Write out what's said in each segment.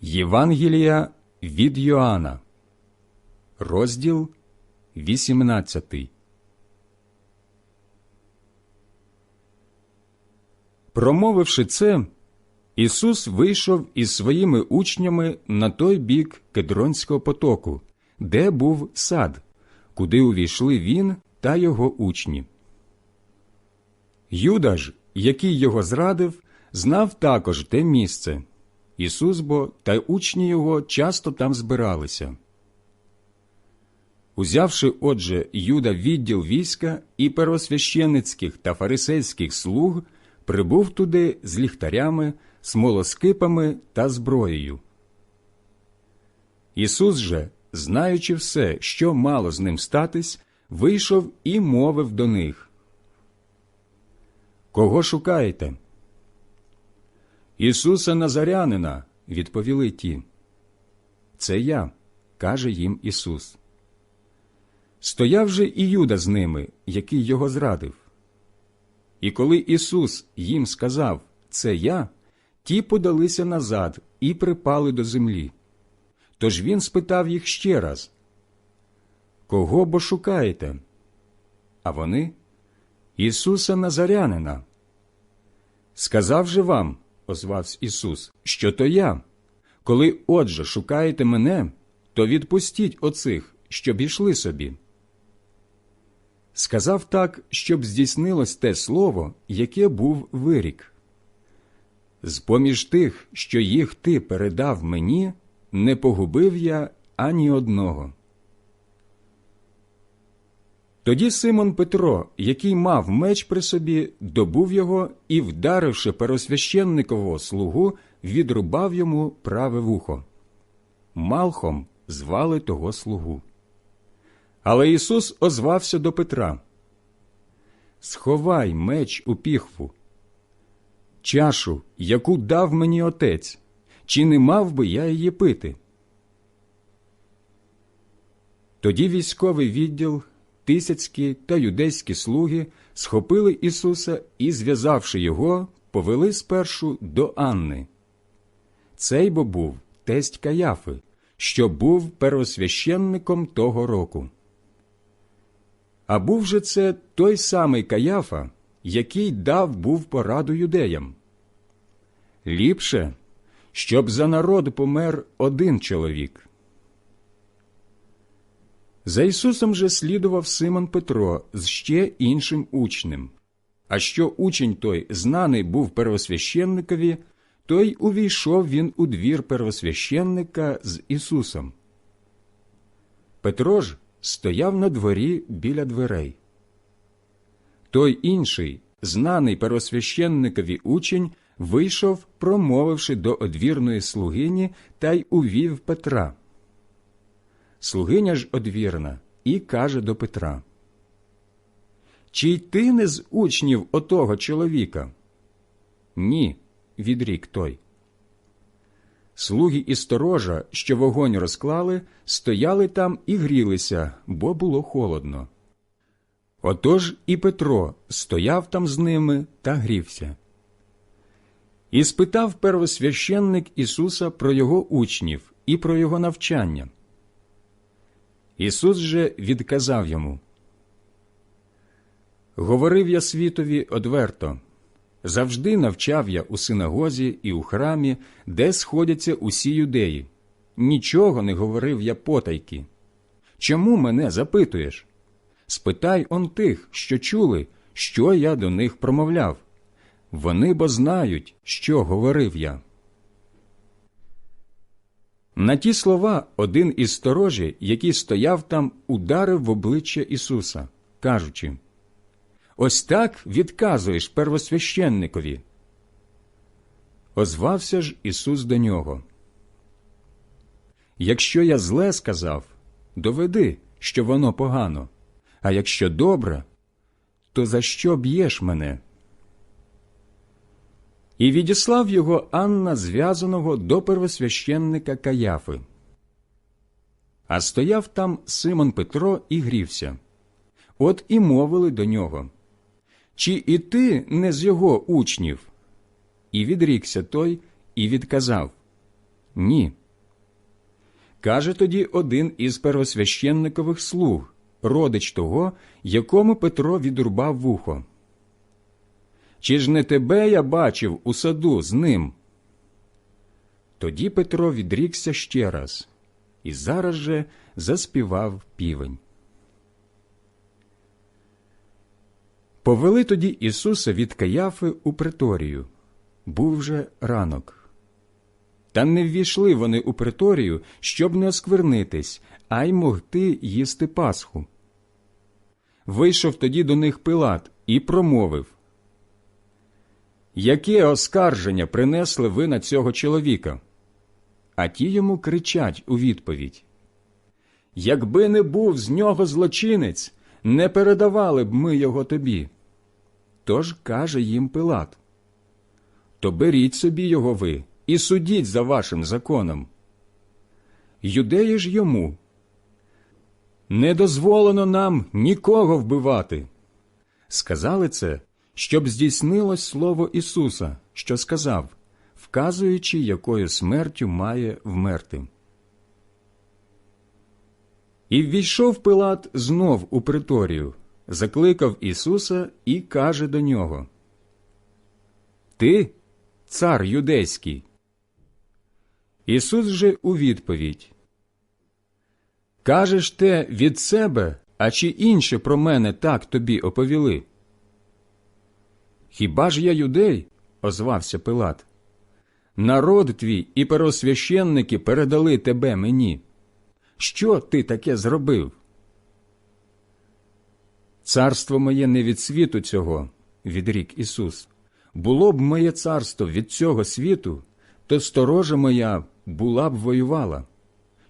Євангелія від Йоанна, розділ 18. Промовивши це, Ісус вийшов із своїми учнями на той бік Кедронського потоку, де був сад, куди увійшли він та його учні. Юда ж, який його зрадив, знав також те місце. Ісус бо та учні його часто там збиралися. Узявши, отже, Юда відділ війська і первосвященицьких та фарисейських слуг, прибув туди з ліхтарями, смолоскипами та зброєю. Ісус же, знаючи все, що мало з ним статись, вийшов і мовив до них. Кого шукаєте? Ісуса Назарянина, відповіли ті. Це я, каже їм Ісус. Стояв же і Юда з ними, який його зрадив. І коли Ісус їм сказав Це я, ті подалися назад і припали до землі. Тож він спитав їх ще раз Кого бо шукаєте? А вони Ісуса Назарянина. Сказав же вам, озвався Ісус, що то я. Коли отже шукаєте мене, то відпустіть оцих, щоб ішли собі. Сказав так, щоб здійснилось те слово, яке був вирік. З поміж тих, що їх ти передав мені, не погубив я ані одного. Тоді Симон Петро, який мав меч при собі, добув його і, вдаривши перосвященникового слугу, відрубав йому праве вухо. Малхом звали того слугу. Але Ісус озвався до Петра Сховай меч у піхву. Чашу, яку дав мені отець, чи не мав би я її пити? Тоді військовий відділ тисяцькі та юдейські слуги схопили Ісуса і, зв'язавши його, повели спершу до Анни. Цей бо був тесть Каяфи, що був первосвященником того року. А був же це той самий Каяфа, який дав був пораду юдеям. Ліпше, щоб за народ помер один чоловік. За Ісусом же слідував Симон Петро з ще іншим учнем. А що учень той знаний був первосвященникові, то й увійшов він у двір первосвященника з Ісусом. Петро ж стояв на дворі біля дверей. Той інший, знаний первосвященникові учень, вийшов, промовивши до одвірної слугині та й увів Петра. Слугиня ж одвірна і каже до Петра Чи й ти не з учнів отого чоловіка? Ні, відрік той. Слуги і сторожа, що вогонь розклали, стояли там і грілися, бо було холодно. Отож і Петро стояв там з ними та грівся. І спитав первосвященник Ісуса про його учнів і про його навчання. Ісус же відказав йому Говорив я світові одверто, завжди навчав я у синагозі і у храмі, де сходяться усі юдеї. Нічого не говорив я потайки. Чому мене запитуєш? Спитай он тих, що чули, що я до них промовляв. Вони бо знають, що говорив я. На ті слова один із сторожі, який стояв там, ударив в обличчя Ісуса, кажучи Ось так відказуєш первосвященникові. Озвався ж Ісус до нього. Якщо я зле сказав, доведи, що воно погано, а якщо добре, то за що б'єш мене? І відіслав його Анна зв'язаного до первосвященника Каяфи. А стояв там Симон Петро і грівся. От і мовили до нього Чи і ти не з його учнів? І відрікся той і відказав Ні. Каже тоді один із первосвященникових слуг, родич того, якому Петро відрубав вухо. Чи ж не тебе я бачив у саду з ним? Тоді Петро відрікся ще раз і зараз же заспівав півень. Повели тоді Ісуса від Каяфи у приторію. Був вже ранок. Та не ввійшли вони у приторію, щоб не осквернитись, а й могти їсти Пасху. Вийшов тоді до них Пилат і промовив Яке оскарження принесли ви на цього чоловіка? А ті йому кричать у відповідь Якби не був з нього злочинець, не передавали б ми його тобі. Тож каже їм Пилат То беріть собі його ви і судіть за вашим законом. Юдеї ж йому не дозволено нам нікого вбивати. Сказали це, щоб здійснилось слово Ісуса, що сказав, вказуючи, якою смертю має вмерти. І ввійшов Пилат знов у приторію, закликав Ісуса і каже до нього Ти, цар юдейський. Ісус же у відповідь Кажеш те від себе, а чи інше про мене так тобі оповіли? Хіба ж я юдей? озвався Пилат. Народ твій і первосвященники передали тебе мені. Що ти таке зробив? Царство моє не від світу цього, відрік Ісус. Було б моє царство від цього світу, то сторожа моя була б воювала,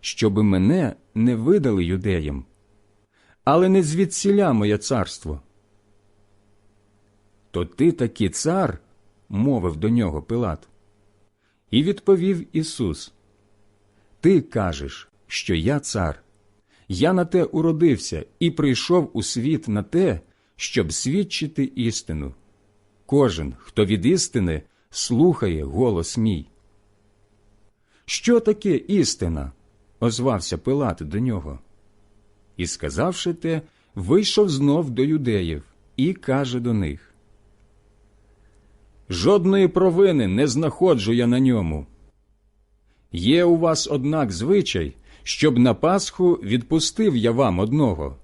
щоби мене не видали юдеям. Але не звідсіля моє царство. То ти таки цар, мовив до нього Пилат. І відповів Ісус: Ти кажеш, що я цар. Я на те уродився і прийшов у світ на те, щоб свідчити істину. Кожен, хто від істини, слухає голос мій. Що таке істина? озвався Пилат до нього. І, сказавши те, вийшов знов до юдеїв і каже до них Жодної провини не знаходжу я на ньому. Є у вас, однак, звичай, щоб на Пасху відпустив я вам одного.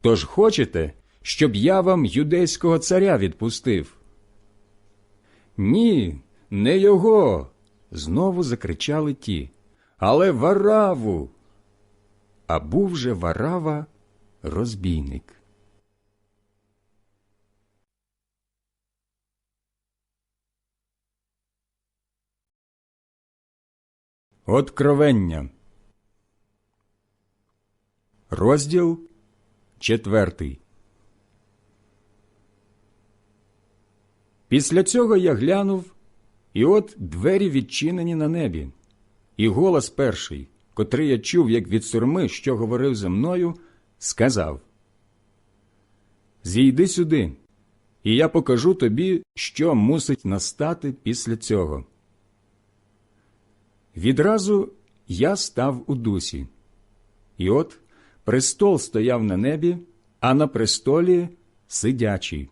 Тож хочете, щоб я вам юдейського царя відпустив? Ні, не його. знову закричали ті. Але вараву. А був же варава розбійник. Откровення. Розділ четвертий. Після цього я глянув, і от двері відчинені на небі, і голос перший, котрий я чув, як від сурми, що говорив зі мною, сказав Зійди сюди, і я покажу тобі, що мусить настати після цього. Відразу я став у дусі, і от престол стояв на небі, а на престолі сидячий.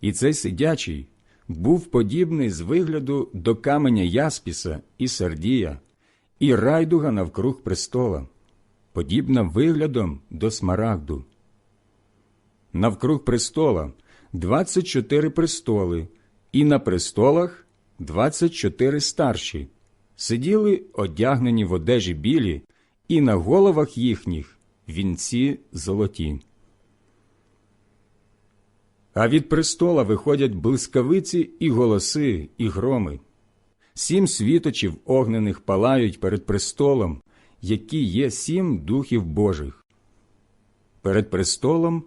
І цей сидячий був подібний з вигляду до каменя Яспіса і Сардія, і райдуга навкруг престола, подібна виглядом до смарагду. Навкруг престола двадцять чотири престоли, і на престолах двадцять чотири старші сиділи одягнені в одежі білі, і на головах їхніх вінці золоті. А від престола виходять блискавиці і голоси, і громи. Сім світочів огнених палають перед престолом, які є сім духів Божих. Перед престолом,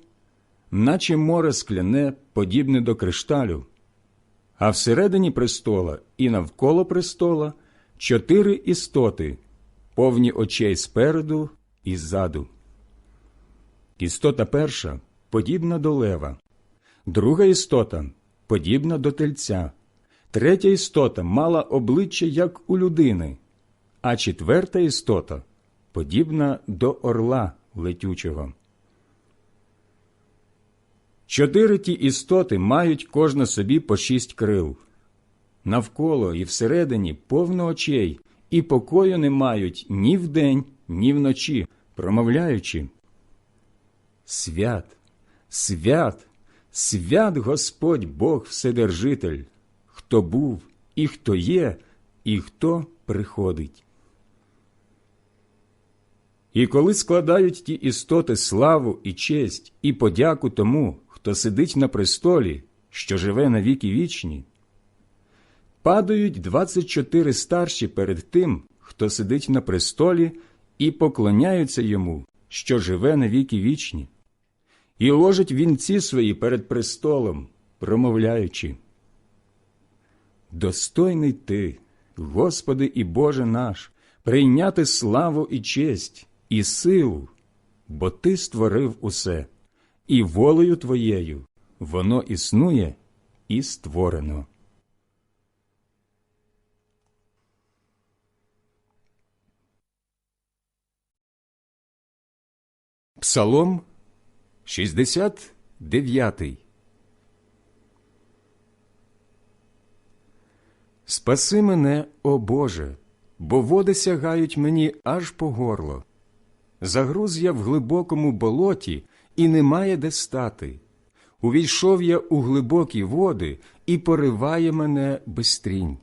наче море скляне, подібне до кришталю, а всередині престола і навколо престола чотири істоти, повні очей спереду і ззаду. Істота перша подібна до лева, друга істота подібна до тельця, третя істота мала обличчя, як у людини, а четверта істота подібна до орла летючого. Чотири ті істоти мають кожна собі по шість крил. Навколо і всередині повно очей, і покою не мають ні вдень, ні вночі, промовляючи. Свят, свят, свят Господь Бог Вседержитель, хто був, і хто є, і хто приходить. І коли складають ті істоти славу і честь і подяку тому, хто сидить на престолі, що живе на віки вічні, падають двадцять чотири старші перед тим, хто сидить на престолі, і поклоняються йому, що живе на віки вічні, і ложать вінці свої перед престолом, промовляючи. Достойний ти, Господи і Боже наш, прийняти славу і честь, і силу, бо Ти створив усе, і волею Твоєю воно існує і створено. Псалом 69 Спаси мене, о Боже, бо води сягають мені аж по горло. Загруз я в глибокому болоті, і немає де стати. Увійшов я у глибокі води, і пориває мене безстрінь.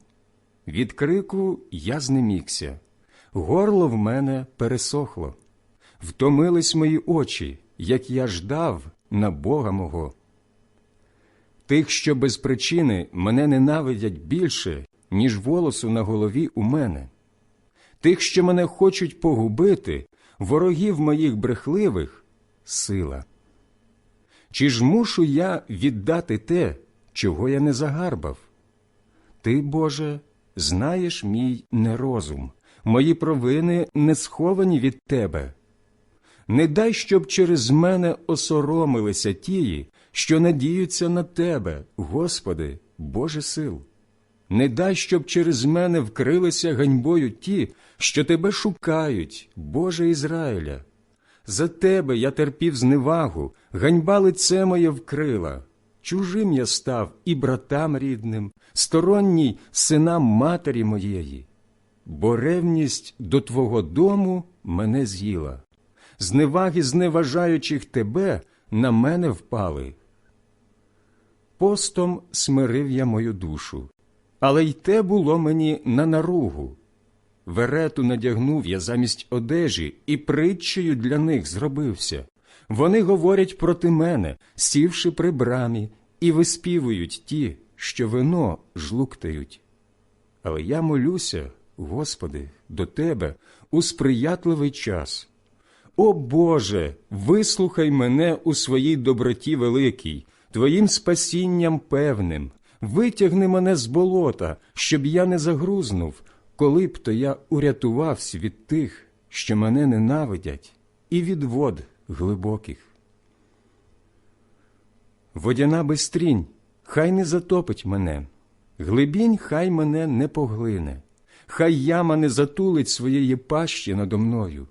Від крику я знемігся, горло в мене пересохло. Втомились мої очі, як я ждав на Бога мого. Тих, що без причини мене ненавидять більше, ніж волосу на голові у мене. Тих, що мене хочуть погубити, ворогів моїх брехливих сила. Чи ж мушу я віддати те, чого я не загарбав? Ти, Боже, знаєш мій нерозум, мої провини не сховані від Тебе. Не дай, щоб через мене осоромилися тії, що надіються на Тебе, Господи, Боже сил. Не дай, щоб через мене вкрилися ганьбою ті, що Тебе шукають, Боже Ізраїля. За Тебе я терпів зневагу, ганьба лице моє вкрила. Чужим я став і братам рідним, сторонній синам матері моєї, бо ревність до Твого дому мене з'їла. Зневаги зневажаючих тебе на мене впали. Постом смирив я мою душу, але й те було мені на наругу. Верету надягнув я замість одежі і притчею для них зробився. Вони говорять проти мене, сівши при брамі, і виспівують ті, що вино жлуктають. Але я молюся, Господи, до Тебе у сприятливий час. О Боже, вислухай мене у своїй доброті великій, Твоїм спасінням певним, витягни мене з болота, щоб я не загрузнув, коли б то я урятувався від тих, що мене ненавидять, і від вод глибоких. Водяна безстрінь, хай не затопить мене, глибінь хай мене не поглине, хай яма не затулить своєї пащі надо мною.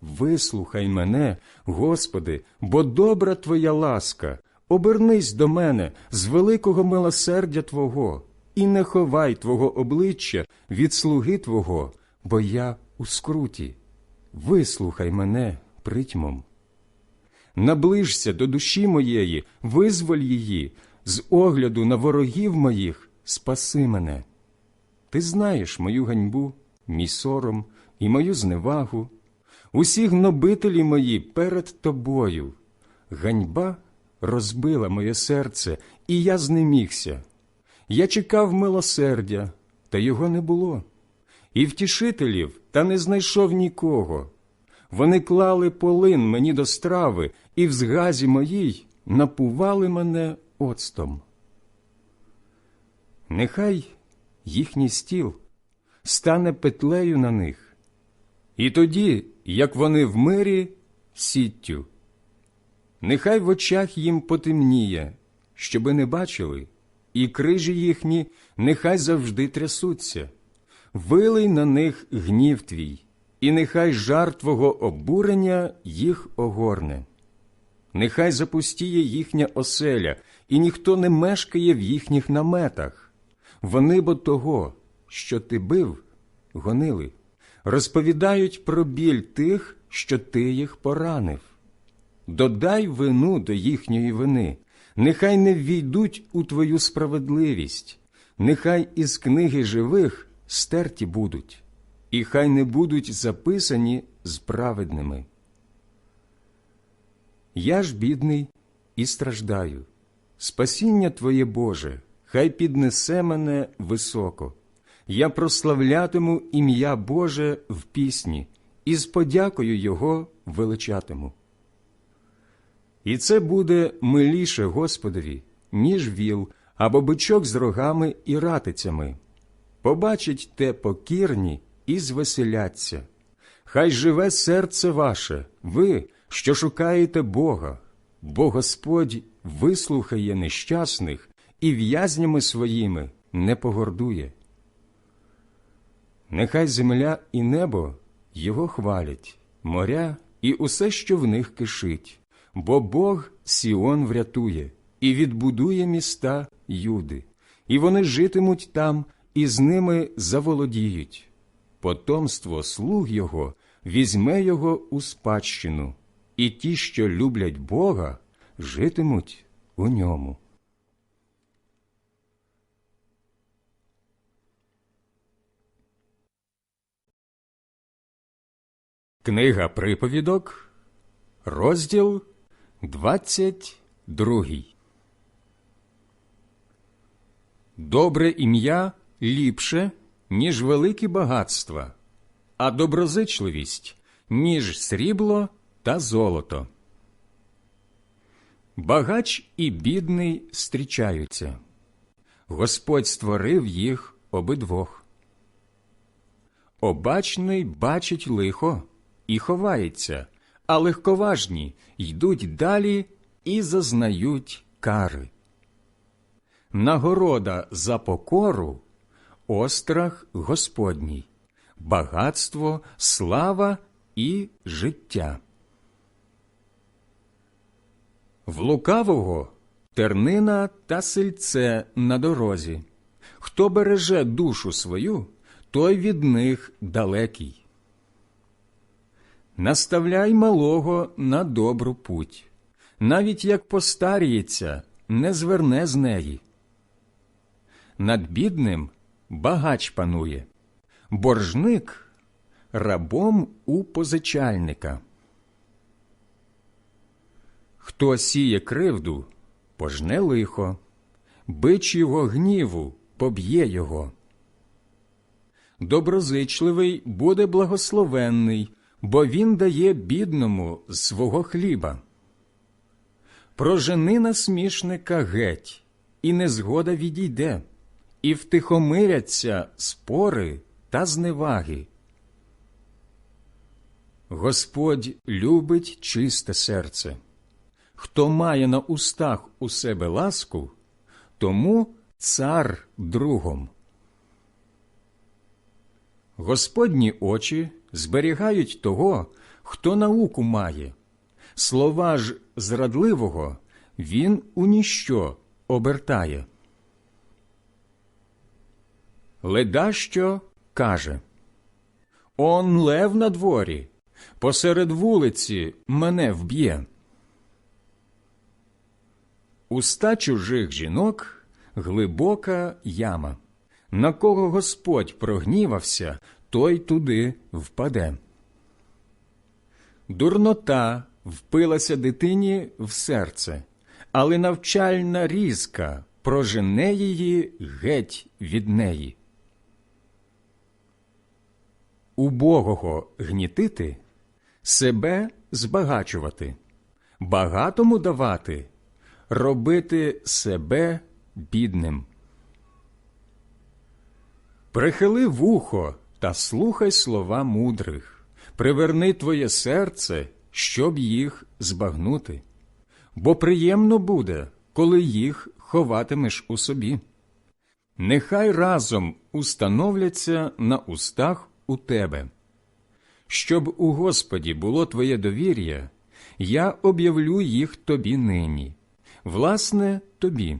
Вислухай мене, Господи, бо добра Твоя ласка, обернись до мене з великого милосердя Твого, і не ховай Твого обличчя від слуги Твого, бо я у скруті. Вислухай мене притьмом. Наближся до душі моєї, визволь її, з огляду на ворогів моїх спаси мене. Ти знаєш мою ганьбу, мій сором і мою зневагу, усі гнобителі мої перед тобою. Ганьба розбила моє серце, і я знемігся. Я чекав милосердя, та його не було, і втішителів, та не знайшов нікого. Вони клали полин мені до страви, і в згазі моїй напували мене оцтом. Нехай їхній стіл стане петлею на них, і тоді, як вони в мирі, сіттю. Нехай в очах їм потемніє, щоби не бачили, і крижі їхні нехай завжди трясуться. Вилий на них гнів твій, і нехай жар твого обурення їх огорне. Нехай запустіє їхня оселя, і ніхто не мешкає в їхніх наметах. Вони бо того, що ти бив, гонили, розповідають про біль тих, що ти їх поранив. Додай вину до їхньої вини, нехай не ввійдуть у твою справедливість, нехай із книги живих стерті будуть, і хай не будуть записані з праведними. Я ж бідний і страждаю. Спасіння Твоє Боже, хай піднесе мене високо. Я прославлятиму ім'я Боже в пісні і з подякою Його величатиму. І це буде миліше Господові, ніж віл або бичок з рогами і ратицями. Побачить те покірні і звеселяться. Хай живе серце ваше, ви, що шукаєте Бога, бо Господь вислухає нещасних і в'язнями своїми не погордує. Нехай земля і небо його хвалять, моря і усе, що в них кишить, бо Бог Сіон врятує і відбудує міста Юди, і вони житимуть там, і з ними заволодіють. Потомство слуг його візьме його у спадщину, і ті, що люблять Бога, житимуть у ньому. Книга приповідок, розділ 22. Добре ім'я ліпше, ніж великі багатства, а доброзичливість, ніж срібло та золото. Багач і бідний зустрічаються. Господь створив їх обидвох. Обачний бачить лихо і ховається, а легковажні йдуть далі і зазнають кари. Нагорода за покору острах Господній, багатство, слава і життя. В лукавого тернина та сельце на дорозі. Хто береже душу свою, той від них далекий. Наставляй малого на добру путь, навіть як постаріється, не зверне з неї. Над бідним багач панує, боржник рабом у позичальника. Хто сіє кривду, пожне лихо, бич його гніву поб'є його. Доброзичливий буде благословенний, бо він дає бідному свого хліба. Прожени насмішника геть, і незгода відійде, і втихомиряться спори та зневаги. Господь любить чисте серце. Хто має на устах у себе ласку, тому цар другом. Господні очі зберігають того, хто науку має. Слова ж зрадливого він у ніщо обертає. Ледащо каже Он лев на дворі, посеред вулиці мене вб'є. Уста чужих жінок глибока яма. На кого Господь прогнівався, той туди впаде. Дурнота впилася дитині в серце, але навчальна різка прожене її геть від неї. Убогого гнітити, себе збагачувати, багатому давати, робити себе бідним. Прихили вухо та слухай слова мудрих, приверни твоє серце, щоб їх збагнути, бо приємно буде, коли їх ховатимеш у собі. нехай разом установляться на устах у тебе. Щоб у Господі було твоє довір'я, я об'явлю їх тобі нині, власне, тобі.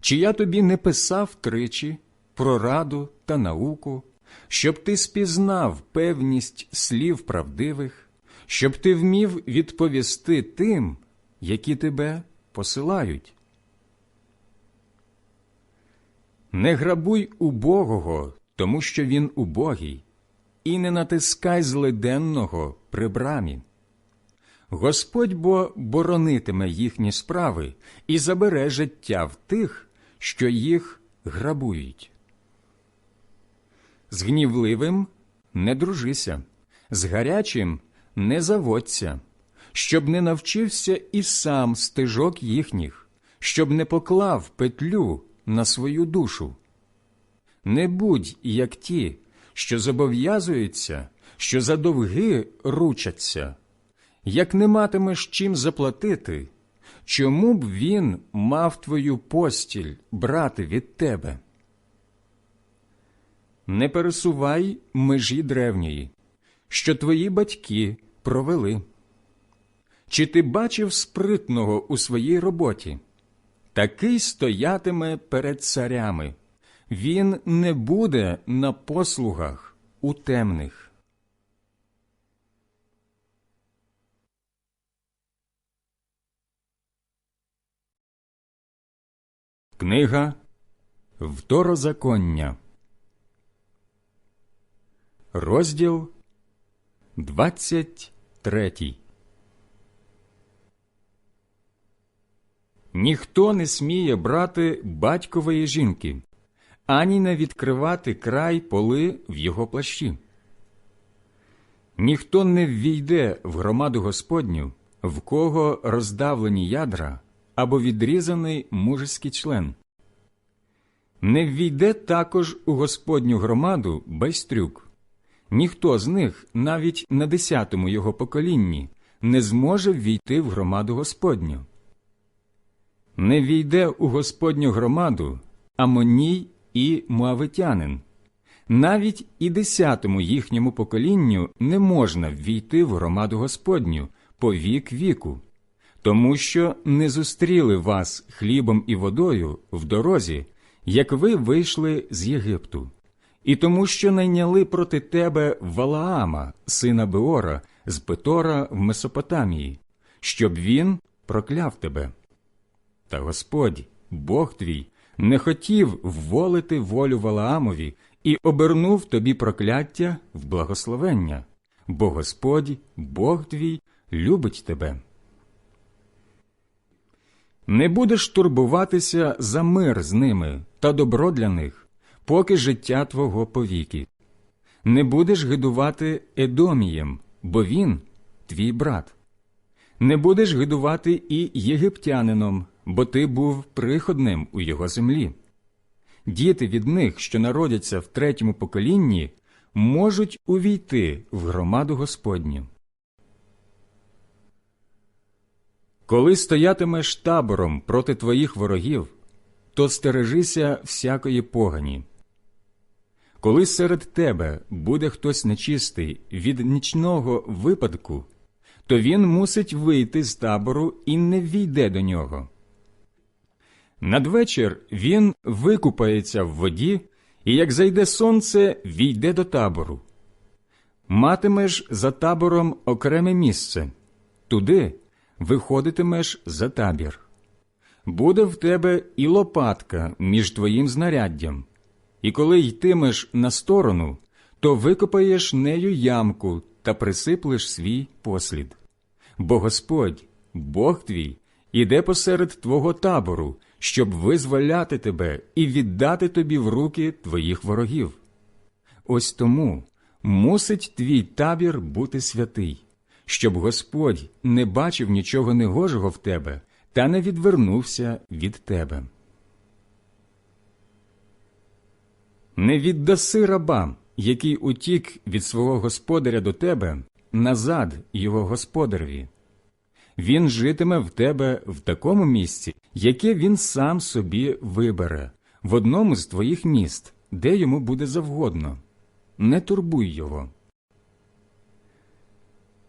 Чи я тобі не писав тричі про раду та науку, щоб ти спізнав певність слів правдивих, щоб ти вмів відповісти тим, які тебе посилають? Не грабуй убогого, тому що він убогий, і не натискай злиденного при брамі. Господь бо боронитиме їхні справи і забере життя в тих, що їх грабують. З гнівливим не дружися, з гарячим не заводься, щоб не навчився і сам стежок їхніх, щоб не поклав петлю на свою душу. Не будь як ті, що зобов'язуються, що за довги ручаться. Як не матимеш чим заплатити, чому б він мав твою постіль брати від тебе? Не пересувай межі древньої, що твої батьки провели. Чи ти бачив спритного у своїй роботі? Такий стоятиме перед царями, він не буде на послугах у темних. Книга Второзаконня, розділ 23 Ніхто не сміє брати батькової жінки, ані не відкривати край поли в його плащі. Ніхто не ввійде в громаду Господню, в кого роздавлені ядра або відрізаний мужеський член. Не ввійде також у Господню громаду безтрюк. Ніхто з них, навіть на десятому його поколінні, не зможе ввійти в громаду Господню. Не війде у Господню громаду Амоній і Муавитянин. Навіть і десятому їхньому поколінню не можна ввійти в громаду Господню по вік віку, тому що не зустріли вас хлібом і водою в дорозі, як ви вийшли з Єгипту, і тому, що найняли проти тебе Валаама, сина Беора, з Петора в Месопотамії, щоб він прокляв тебе. Та Господь, Бог твій, не хотів вволити волю Валаамові і обернув тобі прокляття в благословення, бо Господь, Бог твій, любить тебе. Не будеш турбуватися за мир з ними та добро для них, поки життя твого повіки. Не будеш гидувати Едомієм, бо він твій брат. Не будеш гидувати і єгиптянином, бо ти був приходним у його землі. Діти від них, що народяться в третьому поколінні, можуть увійти в громаду Господню. Коли стоятимеш табором проти твоїх ворогів, то стережися всякої погані. Коли серед тебе буде хтось нечистий від нічного випадку, то він мусить вийти з табору і не війде до нього. Надвечір він викупається в воді, і як зайде сонце, війде до табору. Матимеш за табором окреме місце, туди виходитимеш за табір. Буде в тебе і лопатка між твоїм знаряддям, і коли йтимеш на сторону, то викопаєш нею ямку та присиплеш свій послід. Бо Господь, Бог твій, іде посеред твого табору, щоб визволяти тебе і віддати тобі в руки твоїх ворогів. Ось тому мусить твій табір бути святий, щоб Господь не бачив нічого негожого в тебе та не відвернувся від тебе. Не віддаси раба, який утік від свого господаря до тебе, назад його господареві. Він житиме в тебе в такому місці, яке він сам собі вибере, в одному з твоїх міст, де йому буде завгодно. Не турбуй його.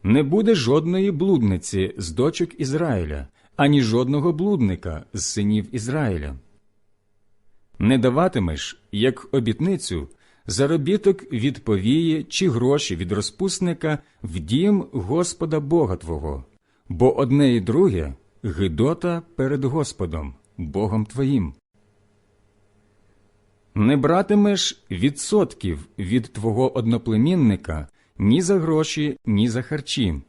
Не буде жодної блудниці з дочок Ізраїля, ані жодного блудника з синів Ізраїля. Не даватимеш, як обітницю, заробіток від повії чи гроші від розпусника в дім Господа Бога Твого, бо одне і друге гидота перед Господом, Богом Твоїм. Не братимеш відсотків від твого одноплемінника ні за гроші, ні за харчі,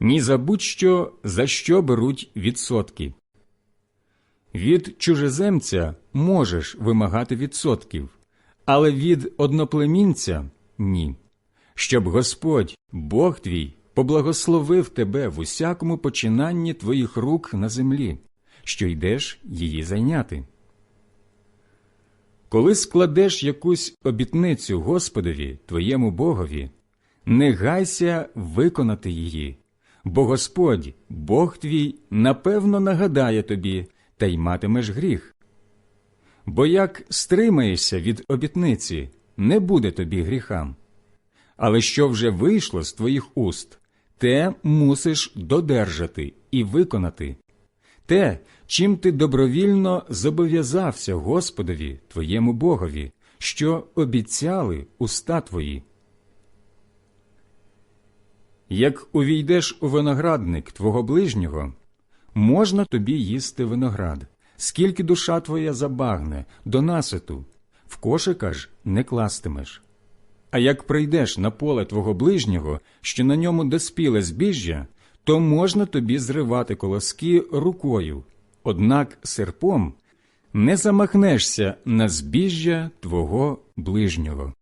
ні за будь-що, за що беруть відсотки. Від чужеземця можеш вимагати відсотків, але від одноплемінця ні, щоб Господь, Бог твій, поблагословив тебе в усякому починанні твоїх рук на землі, що йдеш її зайняти. Коли складеш якусь обітницю Господові, твоєму Богові, не гайся виконати її, бо Господь, Бог твій, напевно нагадає тобі, та й матимеш гріх. Бо як стримаєшся від обітниці, не буде тобі гріхам. Але що вже вийшло з твоїх уст, те мусиш додержати і виконати. Те, чим ти добровільно зобов'язався Господові, твоєму Богові, що обіцяли уста твої. Як увійдеш у виноградник твого ближнього, можна тобі їсти виноград, скільки душа твоя забагне, до наситу, в кошика ж не кластимеш. А як прийдеш на поле твого ближнього, що на ньому доспіле збіжжя, то можна тобі зривати колоски рукою, однак серпом не замахнешся на збіжжя твого ближнього.